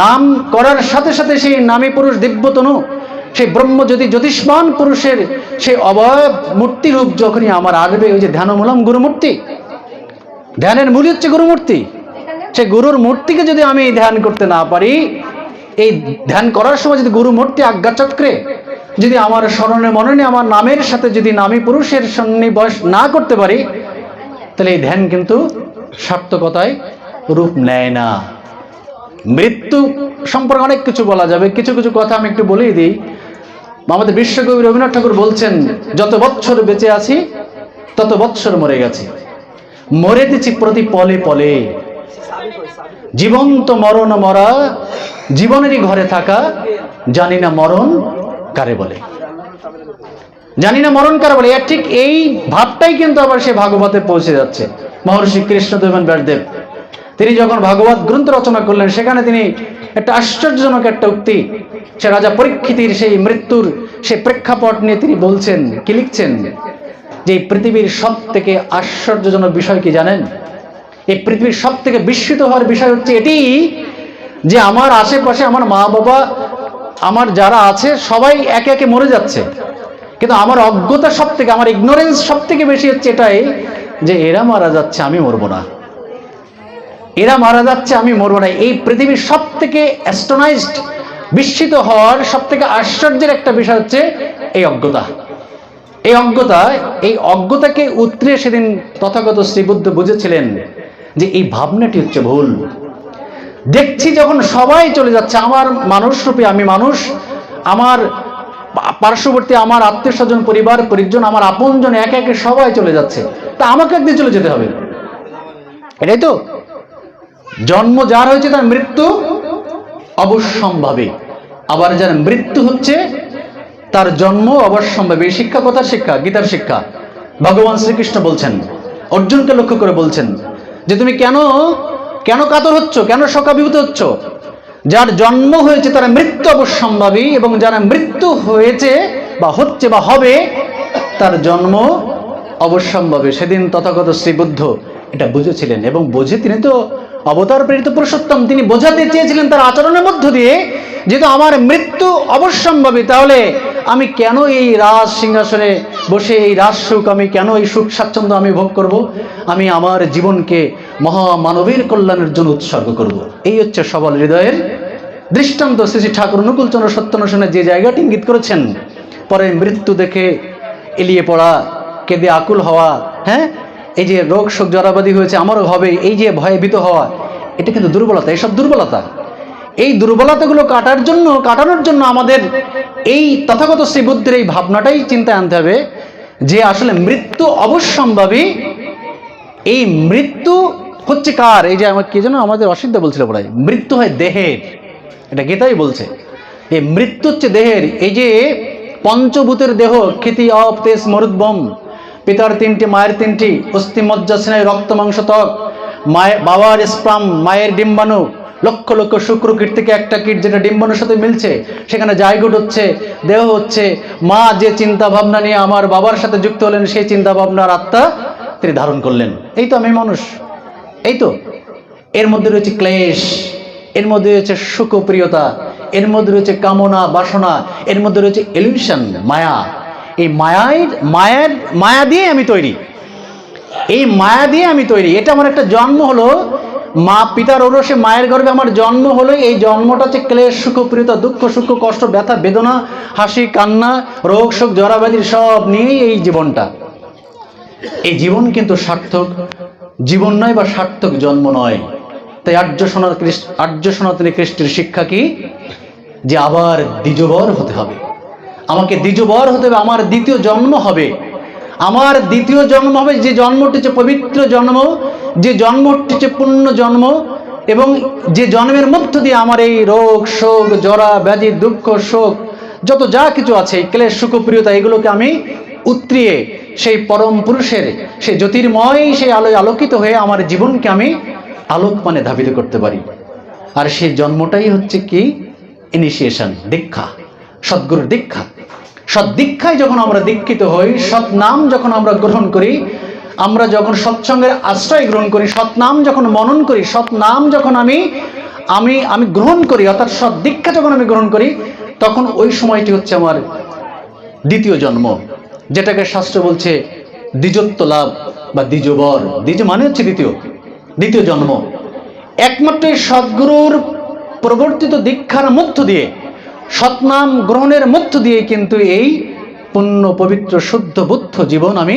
নাম করার সাথে সাথে সেই নামী পুরুষ দিব্যতনু, সেই ব্রহ্ম যদি জ্যোতিষ্মান পুরুষের সেই অবয়ব মূর্তি রূপ যখনই আমার আসবে, ওই যে ধ্যানমূলম গুরুমূর্তি, ধ্যানের মূল হচ্ছে গুরুমূর্তি সে গুরুর মূর্তিকে যদি আমি ধ্যান করতে না পারি, এই ধ্যান করার সময় যদি গুরু মূর্তি আজ্ঞাচক্রে, যদি আমার স্মরণে মননে আমার নামের সাথে যদি নামী পুরুষের সন্নিবস না করতে পারি, তাহলে এই ধ্যান কিন্তু সার্থকতায় রূপ নেয় না। মৃত্যু সম্পর্কে অনেক কিছু বলা যাবে। কিছু কিছু কথা আমি একটু বলেই দিই। আমাদের বিশ্বকবি রবীন্দ্রনাথ ঠাকুর বলছেন, যত বৎসর বেঁচে আছি, তত বৎসর মরে গেছে। মরে দিচ্ছি প্রতি পলে পলে। জীবন্ত মরণ মরা, জীবনেরই ঘরে থাকা, জানি না মরণ কারে বলে। জানি না মরণ কারে বলে। ঠিক এই ভাবটাই কিন্তু আবার সে ভাগবতে পৌঁছে যাচ্ছে। মহর্ষি কৃষ্ণদেবন ব্যাসদেব তিনি যখন ভাগবত গ্রন্থ রচনা করলেন, সেখানে তিনি একটা আশ্চর্যজনক একটা উক্তি, সে রাজা পরীক্ষিতির সেই মৃত্যুর সেই প্রেক্ষাপট নিয়ে তিনি বলছেন, কি লিখছেন? যে পৃথিবীর সব থেকে আশ্চর্যজনক বিষয় কি জানেন? এই পৃথিবীর সব থেকে বিস্মিত হওয়ার বিষয় হচ্ছে এটি, যে আমার আশেপাশে আমার মা বাবা আমার যারা আছে, সবাই একে একে মরে যাচ্ছে। কিন্তু আমার অজ্ঞতা সব থেকে আমার ইগনোরেন্স সব থেকে বেশি হচ্ছে এটাই, যে এরা মারা যাচ্ছে, আমি মরবো না। এরা মারা যাচ্ছে, আমি মরবো না। এই পৃথিবীর সব থেকে অ্যাস্টোনাইজড বিস্মিত হওয়ার সব থেকে আশ্চর্যের একটা বিষয় হচ্ছে এই অজ্ঞতা। এই অজ্ঞতা, এই অজ্ঞতাকে উতরে সেদিন তথাগত শ্রীবুদ্ধ বুঝেছিলেন যে এই ভাবনাটি হচ্ছে ভুল। দেখছি যখন সবাই চলে যাচ্ছে, আমার মানুষরূপে আমি মানুষ, আমার পার্শ্ববর্তী, আমার আত্মীয় স্বজন পরিবার, পরিজন, আমার আপনজন, একে একে সবাই চলে যাচ্ছে। তা আমাকে একদিন চলে যেতে হবে। এটাই তো? জন্ম যার হয়েছে তার মৃত্যু অবশ্যম্ভাবী। আবার যার মৃত্যু হচ্ছে তার জন্ম অবশ্যম্ভাবী। শিক্ষা কথার শিক্ষা, গীতার শিক্ষা। ভগবান শ্রীকৃষ্ণ বলছেন, অর্জুনকে লক্ষ্য করে বলছেন যে তুমি কেন কেন কাতর হচ্ছ, কেন শোকাভিভূত হচ্ছ? যার জন্ম হয়েছে তার মৃত্যু অবশ্যম্ভাবী এবং যার মৃত্যু হয়েছে বা হচ্ছে বা হবে তার জন্ম অবশ্যম্ভাবী। সেদিন তথাগত শ্রীবুদ্ধ এটা বুঝেছিলেন এবং বুঝে তিনি তো অবতার প্রেরিত পুরুষোত্তম, তিনি বোঝাতে চেয়েছিলেন তার আচরণের মধ্য দিয়ে, যেহেতু আমার মৃত্যু অবশ্যম্ভাবী, তাহলে আমি কেন এই রাজ সিংহাসনে বসে এই রাজ সুখ, আমি কেন এই সুখ স্বাচ্ছন্দ্য আমি ভোগ করব? আমি আমার জীবনকে মহামানবের কল্যাণের জন্য উৎসর্গ করব। এই হচ্ছে সবল হৃদয়ের দৃষ্টান্ত শ্রী ঠাকুর অনুকূলচন্দ্র সত্যনাশনে যে জায়গাটি ইঙ্গিত করেছেন, পরে মৃত্যু দেখে এলিয়ে পড়া, কেঁদে আকুল হওয়া হ্যাঁ? এই যে রোগ শোক জরাবাদী হয়েছে, আমারও হবে, এই যে ভয়ভীত হওয়া, এটা কিন্তু দুর্বলতা, এসব দুর্বলতা। এই দুর্বলতাগুলো কাটার জন্য, কাটানোর জন্য আমাদের এই তথাগত শ্রী বুদ্ধের এই ভাবনাটাই চিন্তায় আনতে হবে যে আসলে মৃত্যু অবশ্যম্ভাবী। এই মৃত্যু হচ্ছে কার? এই যে আমার কে যেন আমাদের অসিদ্ধ বলছিল পড়াই মৃত্যু হয় দেহের। এটা গীতাই বলছে। এই মৃত্যু হচ্ছে দেহের। এই যে পঞ্চভূতের দেহ খ্যাতি অপ তেজ মরুদ্বম পিতার তিনটি, মায়ের তিনটি অস্থি মজ্জা স্নায়ু রক্ত, মাংস, ত্বক। মায়ের বাবার স্প্রাম মায়ের ডিম্বাণু। লক্ষ লক্ষ শুক্র কীট থেকে একটা কীট যেটা ডিম্বাণুর সাথে মিলছে, সেখানে জায়গুট হচ্ছে, দেহ হচ্ছে। মা যে চিন্তা ভাবনা নিয়ে আমার বাবার সাথে যুক্ত হলেন, সেই চিন্তা ভাবনার আত্মা তিনি ধারণ করলেন। এই তো আমি মানুষ। এই তো। এর মধ্যে রয়েছে ক্লেশ, এর মধ্যে রয়েছে সুখপ্রিয়তা, এর মধ্যে রয়েছে কামনা, বাসনা, এর মধ্যে রয়েছে এলিউশন মায়া। এই মায়ের মায়ের, মায়া দিয়ে আমি তৈরি। এই মায়া দিয়ে আমি তৈরি। এটা আমার একটা জন্ম হলো। মা পিতার ওরসে মায়ের গর্ভে আমার জন্ম হলো। এই জন্মটা হচ্ছে ক্লেশ সুখপ্রিয়তা দুঃখ, সুখ, কষ্ট, ব্যথা, বেদনা, হাসি, কান্না, রোগ, শোক জরাব্যাধির সব নিয়েই এই জীবনটা। এই জীবন কিন্তু সার্থক। জীবন নয় বা সার্থক জন্ম নয়। তাই আর্য সনাত আর্য সনাতনী খ্রিস্টের শিক্ষা কি? যে আবার দ্বিজবর হতে হবে। আমাকে দ্বিজবর হতে হবে, আমার দ্বিতীয় জন্ম হবে। আমার দ্বিতীয় জন্ম হবে, যে জন্মটি হচ্ছে পবিত্র জন্ম, যে জন্মটি হচ্ছে পুণ্য জন্ম, এবং যে জন্মের মধ্য দিয়ে আমার এই রোগ, শোক, জরা, ব্যাধি, দুঃখ, শোক, যত যা কিছু আছে ক্লেশ সুখপ্রিয়তা এগুলোকে আমি উতরিয়ে সেই পরম পুরুষের, সেই জ্যোতির্ময়, সেই আলোয় আলোকিত হয়ে আমার জীবনকে আমি আলোক মানে ধাবিত করতে পারি। আর সেই জন্মটাই হচ্ছে কি? ইনিশিয়েশন দীক্ষা। সদ্গুরুর দীক্ষা। সৎ দীক্ষায় যখন আমরা দীক্ষিত হই সৎ নাম যখন আমরা গ্রহণ করি, আমরা যখন সৎসঙ্গের আশ্রয় গ্রহণ করি সৎ নাম যখন মনন করি সৎ নাম যখন আমি আমি আমি গ্রহণ করি, অর্থাৎ সৎ দীক্ষা যখন আমি গ্রহণ করি, তখন ওই সময়টি হচ্ছে আমার দ্বিতীয় জন্ম, যেটাকে শাস্ত্র বলছে দ্বিজত্ব লাভ বা দ্বিজবর। দ্বিজ মানে হচ্ছে দ্বিতীয় দ্বিতীয় জন্ম। একমাত্র সদ্গুরুর প্রবর্তিত দীক্ষার মধ্য দিয়ে সৎনাম গ্রহণের মধ্য দিয়ে কিন্তু এই পুণ্য পবিত্র শুদ্ধ বুদ্ধ জীবন আমি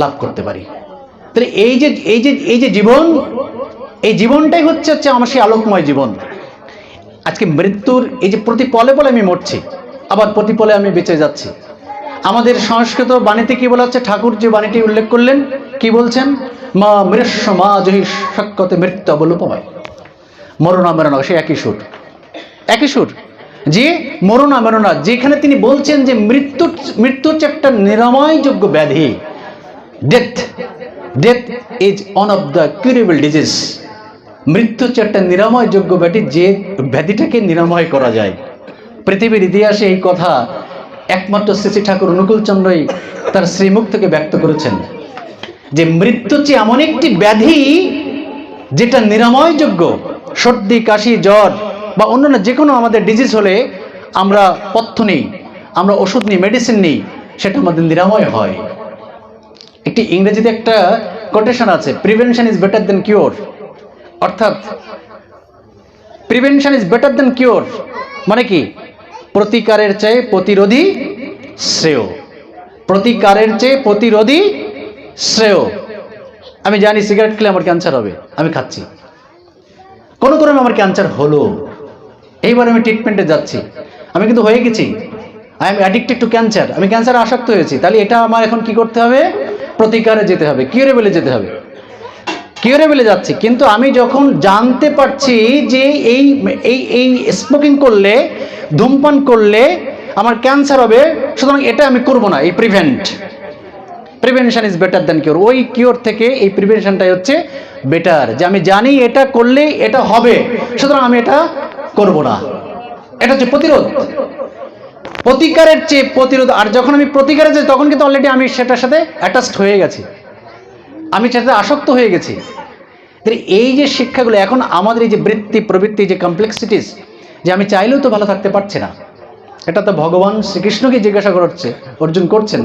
লাভ করতে পারি। তাহলে এই যে এই যে এই যে জীবন, এই জীবনটাই হচ্ছে হচ্ছে আমার সেই আলোকময় জীবন। আজকে মৃত্যুর এই যে প্রতি পলে পলে আমি মরছি, আবার প্রতি পলে আমি বেঁচে যাচ্ছি। আমাদের সংস্কৃত বাণীতে কি বলা হচ্ছে? ঠাকুর যে বাণীটি উল্লেখ করলেন, কি বলছেন? মা মৃষ্য মা জহি সক্কতে মৃত্যু অবলুপময় মরণা মেরণা সে একই সুর। একই সুর। যে মরণা মেরণা যেখানে তিনি বলছেন যে মৃত্যু মৃত্যু হচ্ছে একটা নিরাময়যোগ্য ব্যাধি। Death death is one of the curable disease মৃত্যু হচ্ছে একটা নিরাময়যোগ্য ব্যাধি, যে ব্যাধিটাকে নিরাময় করা যায়। পৃথিবীর ইতিহাসে এই কথা একমাত্র শ্রী ঠাকুর অনুকূলচন্দ্রই তার শ্রীমুখ থেকে ব্যক্ত করেছেন। যে মৃত্যু হচ্ছে এমন একটি ব্যাধি যেটা নিরাময়যোগ্য। সর্দি, কাশি, জ্বর বা অন্যান্য যে কোনো আমাদের ডিজিজ হলে আমরা পথ্য নিই, আমরা ওষুধ নিই মেডিসিন নিই, সেটা আমাদের নিরাময় হয়। একটি ইংরেজিতে একটা কোটেশন আছে prevention is better than cure অর্থাৎ prevention is better than cure মানে কি? প্রতিকারের চেয়ে প্রতিরোধী শ্রেয়। প্রতিকারের চেয়ে প্রতিরোধী শ্রেয়। আমি জানি সিগারেট খেলে আমার ক্যান্সার হবে, আমি খাচ্ছি। কোনো ক্রমে আমার ক্যান্সার হলো। এইবার আমি ট্রিটমেন্টে যাচ্ছি। আমি কিন্তু হয়ে গেছি। I am addicted to cancer আমি ক্যান্সারে আসক্ত হয়েছি। তাহলে এটা আমার এখন কি করতে হবে? প্রতিকারে যেতে হবে। কিউরেবলে যেতে হবে। কিউরেবলে যাচ্ছি। কিন্তু আমি যখন জানতে পারছি যে এই এই এই স্মোকিং করলে, ধূমপান করলে আমার ক্যান্সার হবে, সুতরাং এটা আমি করব না। এই prevent prevention is better than cure ওই কিওর থেকে এই প্রিভেনশনটাই হচ্ছে বেটার যে আমি জানি এটা করলে এটা হবে। সুতরাং আমি এটা করব না। এটা হচ্ছে প্রতিরোধ। প্রতিকারের চেয়ে প্রতিরোধ, আর যখন আমি প্রতিকারে যাই, তখন কিন্তু অলরেডি আমি সেটার সাথে অ্যাটাচড হয়ে গেছি। আমি সেটাতে আসক্ত হয়ে গেছি। এই যে শিক্ষাগুলো, এখন আমাদের এই যে বৃত্তি, প্রবৃত্তি, যে কমপ্লেক্সিটিস যে আমি চাইলেও তো ভালো থাকতে পারছি না। এটা তো ভগবান শ্রীকৃষ্ণকে জিজ্ঞাসা করছে, অর্জুন করছেন,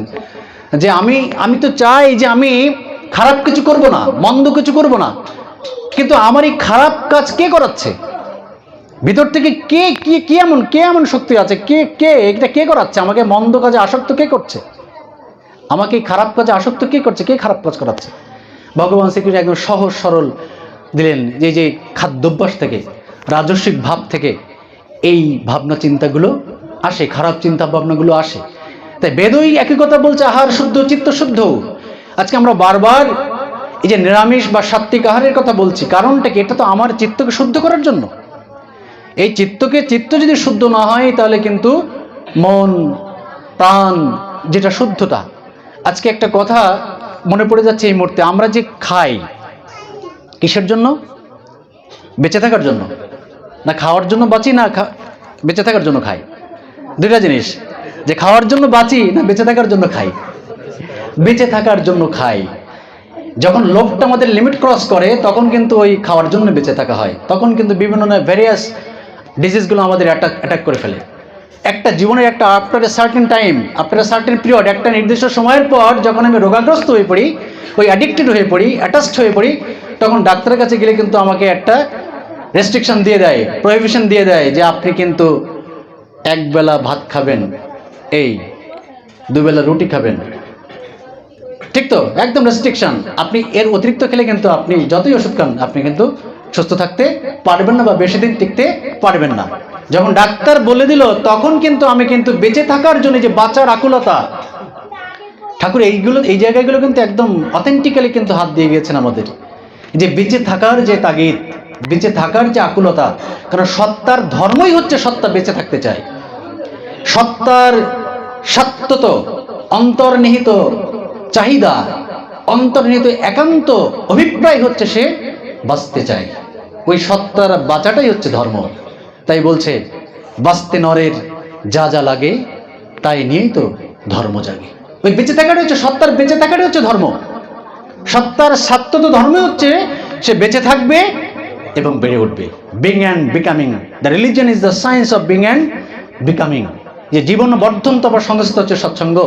যে আমি আমি তো চাই যে আমি খারাপ কিছু করব না, মন্দ কিছু করব না। কিন্তু আমার এই খারাপ কাজ কে করাচ্ছে? ভিতর থেকে কে কে কে এমন কে এমন শক্তি আছে? কে কে? এটা কে করাচ্ছে? আমাকে মন্দ কাজে আসক্ত কে করছে? আমাকে খারাপ কাজে আসক্ত কে করছে? কে খারাপ কাজ করাচ্ছে? ভগবান শ্রীকৃষ্ণ একদম সহজ সরল দিলেন যে যে খাদ্যাভ্যাস থেকে, রাজস্বিক ভাব থেকে, এই ভাবনা চিন্তাগুলো আসে, খারাপ চিন্তা ভাবনাগুলো আসে। তাই বেদই একই কথা বলছে, আহার শুদ্ধ, চিত্ত শুদ্ধ। আজকে আমরা বারবার এই যে নিরামিষ বা সাত্বিক আহারের কথা বলছি, কারণটা কি? এটা তো আমার চিত্তকে শুদ্ধ করার জন্য। এই চিত্তকে চিত্ত যদি শুদ্ধ না হয়, তাহলে কিন্তু মন, প্রাণ যেটা শুদ্ধতা। আজকে একটা কথা মনে পড়ে যাচ্ছে এই মুহূর্তে, আমরা যে খাই, কিসের জন্য? বেঁচে থাকার জন্য। না খাওয়ার জন্য বাঁচি না বেঁচে থাকার জন্য খাই। দুইটা জিনিস, যে খাওয়ার জন্য বাঁচি না বেঁচে থাকার জন্য খাই। বেঁচে থাকার জন্য খাই। যখন লোভটা আমাদের লিমিট ক্রস করে, তখন কিন্তু ওই খাওয়ার জন্য বেঁচে থাকা হয়। তখন কিন্তু বিভিন্ন ভ্যারিয়াস ডিজিজগুলো আমাদের অ্যাটাক অ্যাটাক করে ফেলে। একটা জীবনের একটা after a certain time after a certain period একটা নির্দিষ্ট সময়ের পর যখন আমি রোগাগ্রস্ত হয়ে পড়ি, ওই অ্যাডিক্টেড হয়ে পড়ি অ্যাটাচড হয়ে পড়ি, তখন ডাক্তারের কাছে গেলে কিন্তু আমাকে একটা রেস্ট্রিকশন দিয়ে দেয় প্রহিবিশন দিয়ে দেয় যে আপনি কিন্তু একবেলা ভাত খাবেন, এই দুবেলা রুটি খাবেন। ঠিক তো? একদম রেস্ট্রিকশন আপনি এর অতিরিক্ত খেলে কিন্তু আপনি যতই ওষুধ খান, আপনি কিন্তু সুস্থ থাকতে পারবেন না বা বেশি দিন টিকতে পারবেন না। যখন ডাক্তার বলে দিল, তখন কিন্তু আমি কিন্তু বেঁচে থাকার জন্য যে বাঁচার আকুলতা, ঠাকুর, এইগুলো, এই জায়গাগুলো কিন্তু একদম অথেন্টিক্যালি কিন্তু হাত দিয়ে গিয়েছেন আমাদের। যে বেঁচে থাকার যে তাগিদ, বেঁচে থাকার যে আকুলতা, কারণ সত্তার ধর্মই হচ্ছে সত্তা বেঁচে থাকতে চায়। সত্তার সত্যত অন্তর্নিহিত চাহিদা, অন্তর্নিহিত একান্ত অভিপ্রায় হচ্ছে সে বাঁচতে চায়। ওই সত্তার বাঁচাটাই হচ্ছে ধর্ম। তাই বলছে, বাঁচতে নরের যা যা লাগে, তাই নিয়েই তো ধর্ম জাগে। ওই বেঁচে থাকাটাই হচ্ছে সত্তার, বেঁচে থাকাটাই হচ্ছে ধর্ম। সত্তার তো ধর্ম হচ্ছে, সে বেঁচে থাকবে এবং বেড়ে উঠবে। Being and becoming the religion is the science of being and becoming যে জীবন বর্ধন তো আবার সংস্থা হচ্ছে সৎসঙ্গ।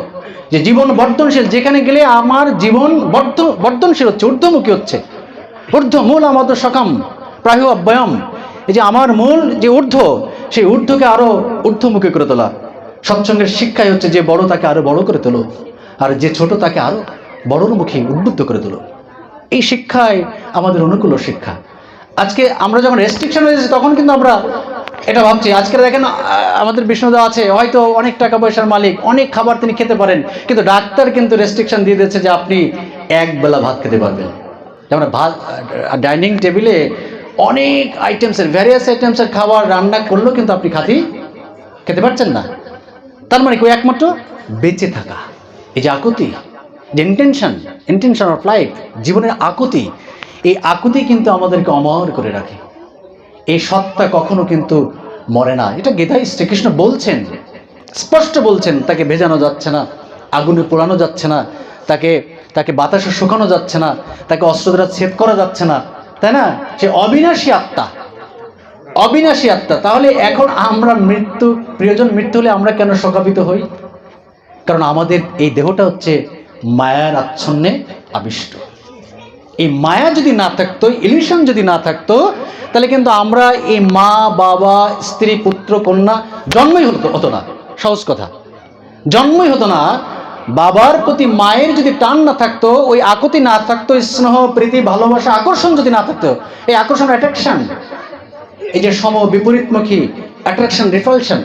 যে জীবন বর্ধনশীল, যেখানে গেলে আমার জীবন বর্ধ, বর্ধনশীল হচ্ছে, ঊর্ধ্বমুখী হচ্ছে। ঊর্ধ্ব মূল আমাদের সকাম। প্রায় অব্যয়ম এই যে আমার মূল যে ঊর্ধ্ব, সেই ঊর্ধ্বকে আরও ঊর্ধ্বমুখী করে তোলা। সৎসঙ্গের শিক্ষাই হচ্ছে যে বড় তাকে আরও বড় করে তোলো, আর যে ছোট তাকে আরও বড়র মুখী উদ্বুদ্ধ করে তোলো। এই শিক্ষায় আমাদের অনুকূল শিক্ষা। আজকে আমরা যখন রেস্ট্রিকশন হয়েছে তখন কিন্তু আমরা এটা ভাবছি, আজকে দেখেন আমাদের বিষ্ণুদা আছে, হয়তো অনেক টাকা পয়সার মালিক, অনেক খাবার তিনি খেতে পারেন, কিন্তু ডাক্তার কিন্তু রেস্ট্রিকশন দিয়ে দিচ্ছে যে আপনি এক বেলা ভাত খেতে পারবেন। যেমন ভাত ডাইনিং টেবিলে অনেক আইটেমসের ভ্যারিয়াস আইটেমসের খাবার রান্না করলেও কিন্তু আপনি খাতি খেতে পারছেন না। তার মানে কি ওই একমাত্র বেঁচে থাকা। এই যে আকুতি, যে ইন্টেনশন ইন্টেনশন অফ লাইফ জীবনের আকুতি, এই আকুতি কিন্তু আমাদেরকে অমর করে রাখে। এই সত্তা কখনো কিন্তু মরে না। এটা গীতাই শ্রীকৃষ্ণ বলছেন, স্পষ্ট বলছেন, তাকে ভেজানো যাচ্ছে না, আগুনে পোড়ানো যাচ্ছে না, তাকে তাকে বাতাসে শুকানো যাচ্ছে না, তাকে অস্ত্র দ্বারা ছেদ করা যাচ্ছে না। তাই না? সে অবিনাশী আত্মা। অবিনাশী আত্মা। তাহলে এখন আমরা মৃত্যু, প্রিয়জন মৃত্যু হলে আমরা কেন শোকাবিত হই? কারণ আমাদের এই দেহটা হচ্ছে মায়ার আচ্ছন্নে আবিষ্ট। এই মায়া যদি না থাকতো, ইলিউশন যদি না থাকতো, তাহলে কিন্তু আমরা এই মা, বাবা, স্ত্রী, পুত্র, কন্যা জন্মই হতো হতো না। সহজ কথা। জন্মই হতো না বাবার প্রতি মায়ের যদি টান না থাকতো, ওই আকুতি না থাকতো, স্নেহ, প্রীতি, ভালোবাসা, আকর্ষণ যদি না থাকতো, এই আকর্ষণ অ্যাট্রাকশন এই যে সম বিপরীতমুখী অ্যাট্রাকশন রিফলশন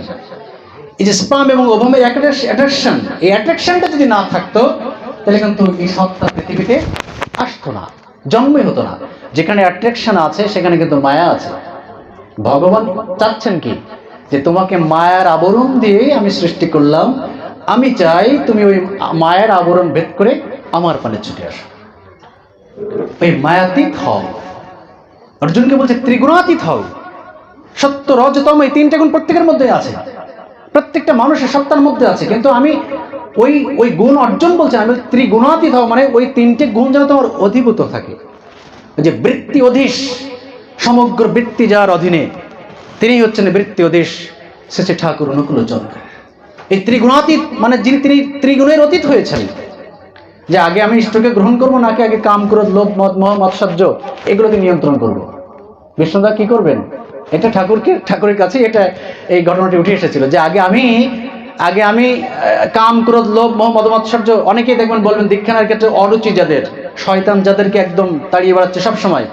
এই যে স্পাম এবং ওভামের অ্যাট্রাকশন এই অ্যাট্রাকশনটা যদি না থাকতো, তাহলে কিন্তু এই সত্তা পৃথিবীতে আসতো না, জন্মই হতো না। যেখানে অ্যাট্রাকশন আছে, সেখানে কিন্তু মায়া আছে। ভগবান চাচ্ছেন কি? যে তোমাকে মায়ার আবরণ দিয়ে আমি সৃষ্টি করলাম আমি চাই তুমি ওই মায়ের আবরণ ভেদ করে আমার পানে ছুটে আসো। ওই মায়াতীত হও। অর্জুনকে বলছে, ত্রিগুণাতীত হও। সত্য রজতম এই তিনটে গুণ প্রত্যেকের মধ্যে আছে। প্রত্যেকটা মানুষের সত্তার মধ্যে আছে। কিন্তু আমি ওই ওই গুণ অর্জন বলছে, আমি ত্রিগুণাতীত হও। মানে ওই তিনটে গুণ যেন তোমার অধিভূত থাকে। যে বৃত্তি অধীশ, সমগ্র বৃত্তি যার অধীনে তিনি হচ্ছেন বৃত্তি অধীশ শেষে ঠাকুর অনুকূল অনুকূলচন্দ্র এই ত্রিগুণাতীত মানে যিনি তিনি ত্রিগুণের অতীত হয়েছেন, যে আগে আমি ইষ্টকে গ্রহণ করব, নাকি আগে কাম, ক্রোধ, লোভ, মদ, মোহ, মৎসর্য, এগুলোকে নিয়ন্ত্রণ করব? বিষ্ণুদা কি করবেন? এটা ঠাকুরকে, ঠাকুরের কাছে এটা এই ঘটনাটি উঠে এসেছিল, যে আগে আমি আগে আমি কাম, ক্রোধ, লোভ, মোহ, মদ, মৎসর্য, অনেকেই দেখবেন বলবেন দীক্ষানের ক্ষেত্রে অরুচি যাদের, শয়তান যাদেরকে একদম তাড়িয়ে বেড়াচ্ছে সবসময়।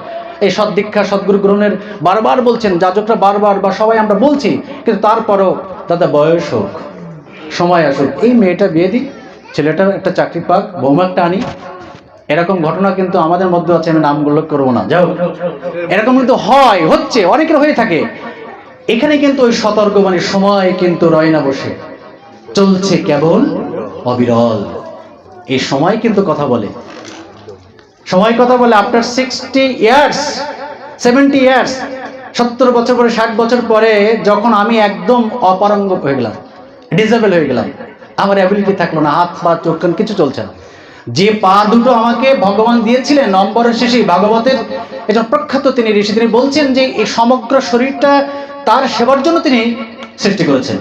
এই সৎ দীক্ষা, সদ্গুরু গ্রহণের বারবার বলছেন, যাজকরা বারবার বা সবাই আমরা বলছি, কিন্তু তারপরও দাদা বয়স হোক। সময় আসুক এই মেয়েটা বিয়ে দিই ছেলেটা একটা চাকরি পাক, বৌমা একটা আনি। এরকম ঘটনা কিন্তু আমাদের মধ্যে আছে, আমি নামগুলো করব না। যাও। এরকম কিন্তু হয়, হচ্ছে, অনেকের হয়ে থাকে। এখানে কিন্তু ওই সতর্ক মানে সময় কিন্তু রয় না বসে। চলছে কেবল অবিরল। এই সময় কিন্তু কথা বলে। সময় কথা বলে after sixty years seventy years সত্তর বছর পরে, ষাট বছর পরে, যখন আমি একদম অপারঙ্গ হয়ে গেলাম। ডিসেবল হয়ে গেলাম। আমার অ্যাবিলিটি থাকল না, হাত পা, চোখ কান কিছু চলছে না। যে পা দুটো আমাকে ভগবান দিয়েছিলেন, নম্বরের শেষে ভাগবতের একজন প্রখ্যাত তিনি ঋষি, তিনি বলছেন যে এই সমগ্র শরীরটা তার সেবার জন্য তিনি সৃষ্টি করেছেন।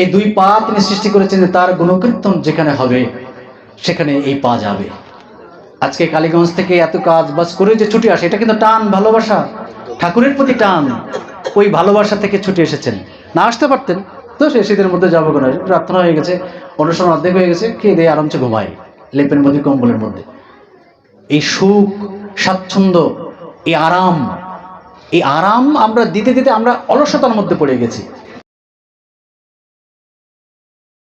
এই দুই পা তিনি সৃষ্টি করেছেন যে তার গুণকীর্তন যেখানে হবে, সেখানে এই পা যাবে। আজকে কালীগঞ্জ থেকে এত কাজ বাস করে যে ছুটি আসে, এটা কিন্তু টান ভালোবাসা। ঠাকুরের প্রতি টান, ওই ভালোবাসা থেকে ছুটে এসেছেন। না আসতে পারতেন। তো সে শীতের মধ্যে যাব কেন? প্রার্থনা হয়ে গেছে, অনুষ্ঠান অর্ধেক হয়ে গেছে, খেয়ে দিয়ে আরামসে ঘুমাই, লেপের মধ্যে, কম্বলের মধ্যে। এই সুখ, স্বাচ্ছন্দ্য, এই আরাম এই আরাম আমরা দিতে দিতে আমরা অলসতার মধ্যে পড়ে গেছি।